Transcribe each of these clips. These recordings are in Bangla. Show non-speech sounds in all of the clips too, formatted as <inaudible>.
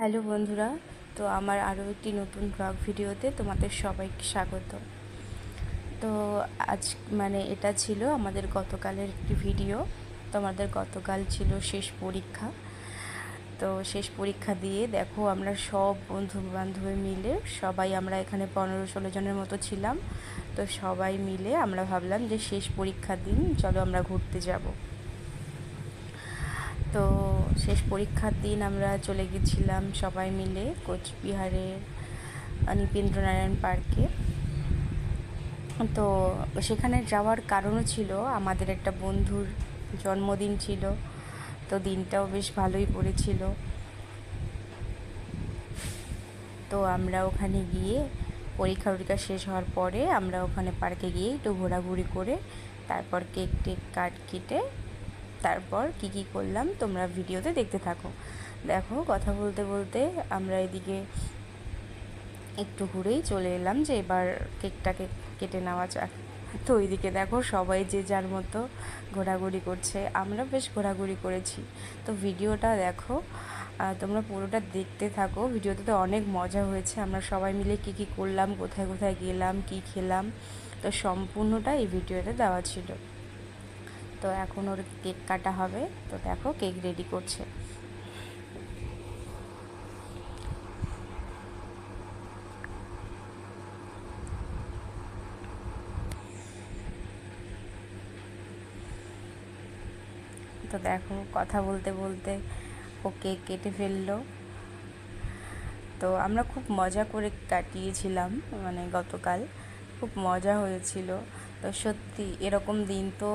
হ্যালো বন্ধুরা, তো আমার আরও একটি নতুন ব্লগ ভিডিওতে তোমাদের সবাইকে স্বাগত। তো আজ মানে এটা ছিল আমাদের গতকালের একটি ভিডিও। তোমাদের গতকাল ছিল শেষ পরীক্ষা। তো শেষ পরীক্ষা দিয়ে দেখো আমরা সব বন্ধু বান্ধবী মিলে সবাই আমরা এখানে পনেরো ষোলো জনের মতো ছিলাম। তো সবাই মিলে আমরা ভাবলাম যে শেষ পরীক্ষার দিন চলো আমরা ঘুরতে যাব। তো শেষ পরীক্ষার দিন আমরা চলে গেছিলাম সবাই মিলে কোচবিহারের নৃপেন্দ্রনারায়ণ পার্কে। তো সেখানে যাওয়ার কারণও ছিল, আমাদের একটা বন্ধুর জন্মদিন ছিল, তো দিনটাও বেশ ভালোই পড়েছিল। তো আমরা ওখানে গিয়ে পরীক্ষা টরীক্ষা শেষ হওয়ার পরে আমরা ওখানে পার্কে গিয়ে একটু ঘোরাঘুরি করে তারপর কেক টেক কাট কেটে তারপর কি কি করলাম তোমরা ভিডিওতে দেখতে থাকো। দেখো, কথা বলতে বলতে আমরা এদিকে একটু ঘুরেই চলে এলাম যে এবার কেকটাকে কেটে নেওয়া যাক। তো ওইদিকে দেখো, সবাই যে যার মতো ঘোরাঘুরি করছে, আমরা বেশ ঘোরাঘুরি করেছি। তো ভিডিওটা দেখো তোমরা পুরোটা দেখতে থাকো। ভিডিওতে তো অনেক মজা হয়েছে, আমরা সবাই মিলে কী কী করলাম, কোথায় কোথায় গেলাম, কী খেলাম, তো সম্পূর্ণটা এই ভিডিওতে দেওয়া ছিল। তো এখন ওর কেক কাটা হবে। তো দেখো কেক রেডি করছে। তো দেখো কথা বলতে বলতে ও কেক কেটে ফেলল। তো আমরা খুব মজা করে কাটিয়েছিলাম মানে গতকাল। খুব মজা হয়েছিল। সত্যি এরকম দিন তো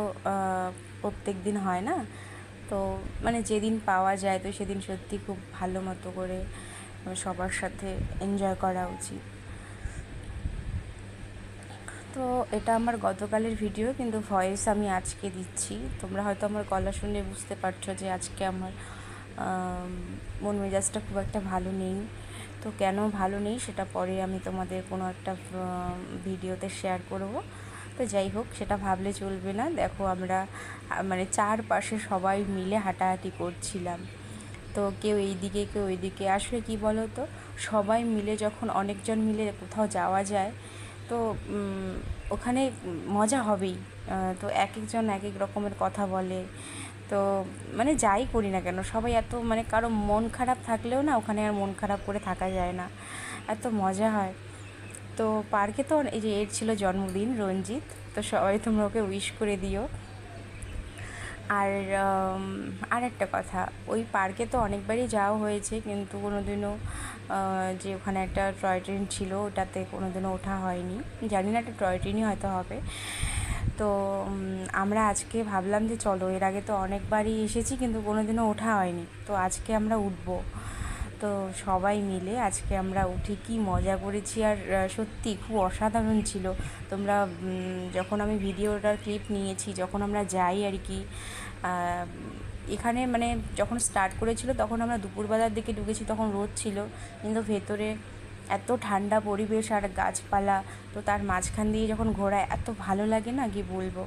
প্রত্যেক দিন হয় না। তো মানে যেদিন পাওয়া যায়, তো সেদিন সত্যি খুব ভালো মতো করে সবার সাথে এনজয় করা উচিত। তো এটা আমার গতকালের ভিডিও কিন্তু ভয়েস আমি আজকে দিচ্ছি। তোমরা হয়তো আমার গলা শুনে বুঝতে পারছ যে আজকে আমার মন মেজাজটা খুব একটা ভালো নেই। তো কেন ভালো নেই সেটা পরে আমি তোমাদের কোনো একটা ভিডিওতে শেয়ার করব। তো যাই হোক, সেটা ভাবলে চলবে না। দেখো আমরা মানে চারপাশে সবাই মিলে হাঁটাহাঁটি করছিলাম। তো কেউ এই দিকে, কেউ ওই দিকে। আসলে কি বলো তো সবাই মিলে যখন অনেকজন মিলে কোথাও যাওয়া যায়, তো ওখানে মজা হবেই। তো এক একজন এক এক রকমের কথা বলে। তো মানে যাই করি না কেন, সবাই এত মানে কারও মন খারাপ থাকলেও না, ওখানে আর মন খারাপ করে থাকা যায় না। এত মজা হয়। তো পার্কে তো এই যে এর ছিল জন্মদিন, রঞ্জিত, তো সবাই তোমরা ওকে উইশ করে দিও। আর আর একটা কথা, ওই পার্কে তো অনেকবারই যাওয়া হয়েছে, কিন্তু কোনো দিনও যে ওখানে একটা টয় ট্রেন ছিল, ওটাতে কোনো দিনও ওঠা হয়নি। জানি না একটা টয় ট্রেনই হয়তো হবে। তো আমরা আজকে ভাবলাম যে চলো, এর আগে তো অনেকবারই এসেছি, কিন্তু কোনো দিনও ওঠা হয়নি। তো আজকে আমরা উঠবো। তো সবাই মিলে আজকে আমরা উঠে কি মজা করেছি। আর সত্যি খুব অসাধারণ ছিল। তোমরা যখন আমি ভিডিওটার ক্লিপ নিয়েছি, যখন আমরা যাই আর কি এখানে মানে যখন স্টার্ট করেছিল, তখন আমরা দুপুরবেলার দিকে ঢুকেছি, তখন রোদ ছিল। কিন্তু ভেতরে এত ঠান্ডা পরিবেশ আর গাছপালা, তো তার মাঝখান দিয়ে যখন ঘোরায়, এত ভালো লাগে না কি বলব?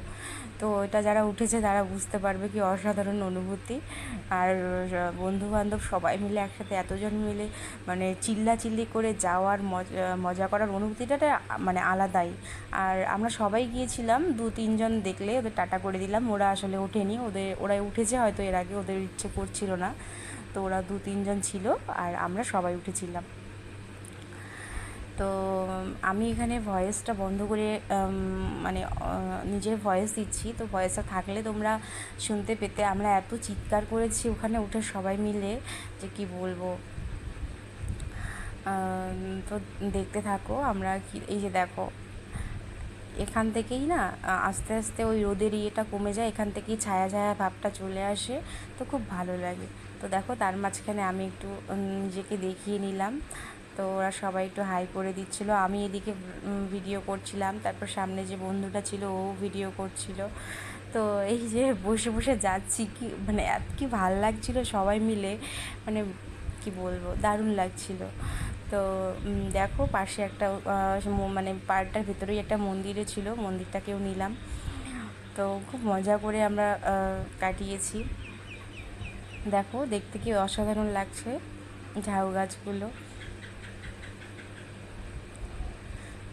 তো এটা যারা উঠেছে তারা বুঝতে পারবে কি অসাধারণ অনুভূতি। আর বন্ধু বান্ধব সবাই মিলে একসাথে এতজন মিলে মানে চিল্লা চিল্লি করে যাওয়ার মজা মজা করার অনুভূতিটা মানে আলাদাই। আর আমরা সবাই গিয়েছিলাম, দু তিনজন দেখলে ওদের টাটা করে দিলাম, ওরা আসলে ওঠেনি। ওদের, ওরাই উঠেছে, হয়তো এর আগে ওদের ইচ্ছে করছিল না। তো ওরা দু তিনজন ছিল, আর আমরা সবাই উঠেছিলাম। তো, আমি এখানে ভয়েসটা বন্ধ করে মানে নিজের ভয়েস দিচ্ছি। তো ভয়েসটা থাকলে তোমরা শুনতে পেতে। আমরা এত চিৎকার করেছি ওখানে উঠে সবাই মিলে যে কি বলব। তো দেখতে থাকো, আমরা এই যে দেখো। এখান থেকেই না আস্তে আস্তে ওই রোদের ইয়েটা কমে যায়, এখান থেকেই ছায়া ছায়া ভাবটা চলে আসে। তো খুব ভালো লাগে। তো দেখো, তার মাঝখানে আমি একটু নিজেকে দেখিয়ে নিলাম। তো ওরা সবাই একটু হাই করে দিচ্ছিল। আমি এদিকে ভিডিও করছিলাম। তারপর সামনে যে বন্ধুটা ছিল, ও ভিডিও করছিল। তো এই যে বসে বসে যাচ্ছি, কি মানে এত কি ভালো লাগছিল সবাই মিলে। মানে কি বলব, দারুণ লাগছিল। তো দেখো পাশে একটা মানে পার্কটার ভিতরেই একটা মন্দিরে ছিল, মন্দিরটাকেও নিলাম। তো খুব মজা করে আমরা কাটিয়েছি। দেখো, দেখতে কি অসাধারণ লাগছে ঝাউ গাছগুলো।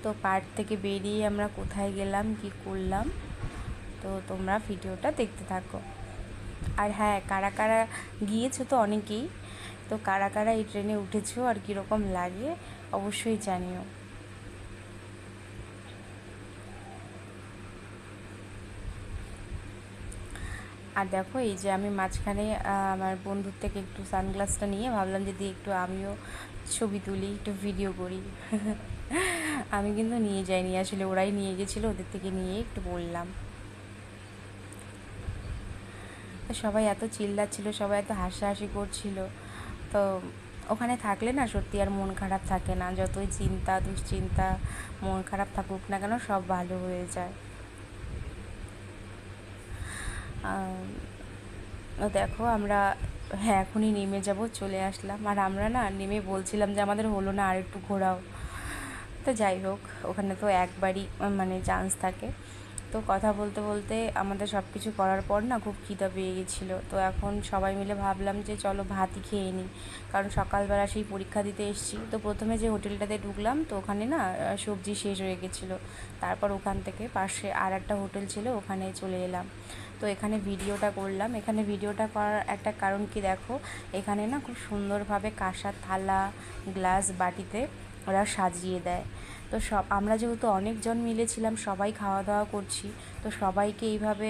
তো পার্ক থেকে বেরিয়ে আমরা কোথায় গেলাম, কি করলাম, তো তোমরা ভিডিওটা দেখতে থাকো। আর হ্যাঁ কারা কারা গিয়েছো তো অনেকেই, তো কারা কারা এই ট্রেনে উঠেছো আর কীরকম লাগে অবশ্যই জানিও। আর দেখো, এই যে আমি মাঝখানে আমার বন্ধুর থেকে একটু সানগ্লাসটা নিয়ে ভাবলাম যদি একটু আমিও ছবি তুলি, একটু ভিডিও করি। <laughs> আমি কিন্তু নিয়ে যাইনি, আসলে ওরাই নিয়ে গেছিল, ওদের থেকে নিয়ে একটু বললাম। সবাই এত চিল্লাচ্ছিল, সবাই এত হাসাহাসি করছিল। তো ওখানে থাকলে না সত্যি আর মন খারাপ থাকে না, যতই চিন্তা দুশ্চিন্তা মন খারাপ থাকুক না কেন সব ভালো হয়ে যায়। দেখো, আমরা হ্যাঁ এখনই নেমে যাব, চলে আসলাম। আর আমরা না নেমে বলছিলাম যে আমাদের হলো না আর একটু ঘোরাও। তো যাই হোক, ওখানে তো একবারই মানে চান্স থাকে। তো কথা বলতে বলতে আমাদের সব কিছু করার পর না খুব খিদা পেয়ে গেছিল। তো এখন সবাই মিলে ভাবলাম যে চলো ভাতই খেয়ে নিই। কারণ সকালবেলা সেই পরীক্ষা দিতে এসেছি। তো প্রথমে যে হোটেলটাতে ঢুকলাম, তো ওখানে না সবজি শেষ হয়ে গেছিল। তারপর ওখান থেকে পাশে আর একটা হোটেল ছিল, ওখানে চলে এলাম। তো এখানে ভিডিওটা করলাম। এখানে ভিডিওটা করার একটা কারণ কি দেখো? এখানে না খুব সুন্দরভাবে কাঁসার থালা, গ্লাস বাটিতে ওরা সাজিয়ে দেয়। তো সব, আমরা যেহেতু অনেকজন মিলেছিলাম সবাই খাওয়া দাওয়া করছি, তো সবাইকে এইভাবে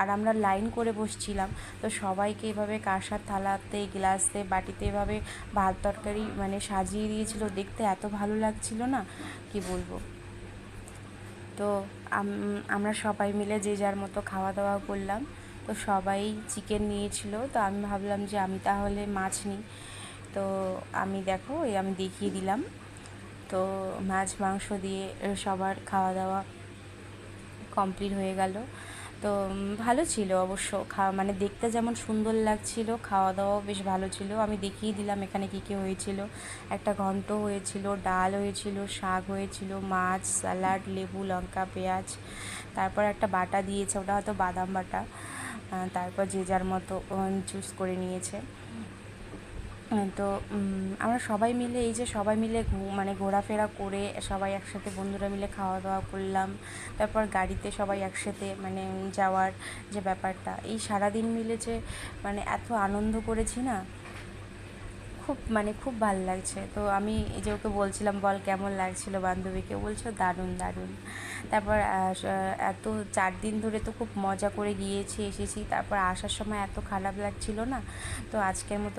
আর আমরা লাইন করে বসছিলাম, তো সবাইকে এইভাবে কাঁসার থালাতে গ্লাসতে বাটিতে এভাবে ভাত তরকারি মানে সাজিয়ে দিয়েছিল। দেখতে এত ভালো লাগছিল না, কি বলব? তো আমরা সবাই মিলে যে যার মতো খাওয়া দাওয়া করলাম, তো সবাই চিকেন নিয়েছিল। তো আমি ভাবলাম যে আমি তাহলে মাছ নিই। তো আমি দেখো, এই আমি দেখিয়ে দিলাম। তো মাছ, মাংস দিয়ে সবার খাওয়া দাওয়া কমপ্লিট হয়ে গেল। তো ভালো ছিল অবশ্য। খাওয়া মানে দেখতে যেমন সুন্দর লাগছিল খাওয়া দাওয়াও বেশ ভালো ছিল। আমি দেখিয়ে দিলাম এখানে কী কী হয়েছিল। একটা ঘন্ট হয়েছিল, ডাল হয়েছিল, শাক হয়েছিল, মাছ, স্যালাড, লেবু, লঙ্কা, পেঁয়াজ। তারপর একটা বাটা দিয়েছে, ওটা হয়তো বাদাম বাটা। তারপর যে যার মতো চুজ করে নিয়েছে। তো আমরা সবাই মিলে, এই যে সবাই মিলে মানে ঘোরাফেরা করে সবাই একসাথে বন্ধুরা মিলে খাওয়া দাওয়া করলাম। তারপর গাড়িতে সবাই একসাথে মানে যাওয়ার যে ব্যাপারটা, এই সারাদিন মিলে যে মানে এত আনন্দ করেছি না, খুব মানে খুব ভালো লাগছে। তো আমি এই যে ওকে বলছিলাম, বল, কেমন লাগছিল বান্ধবীকে? বলছো দারুণ দারুণ। তারপর এত চার দিন ধরে তো খুব মজা করে গিয়েছি, এসেছি। তারপর আসার সময় এত খারাপ লাগছিল না, তো আজকের মতো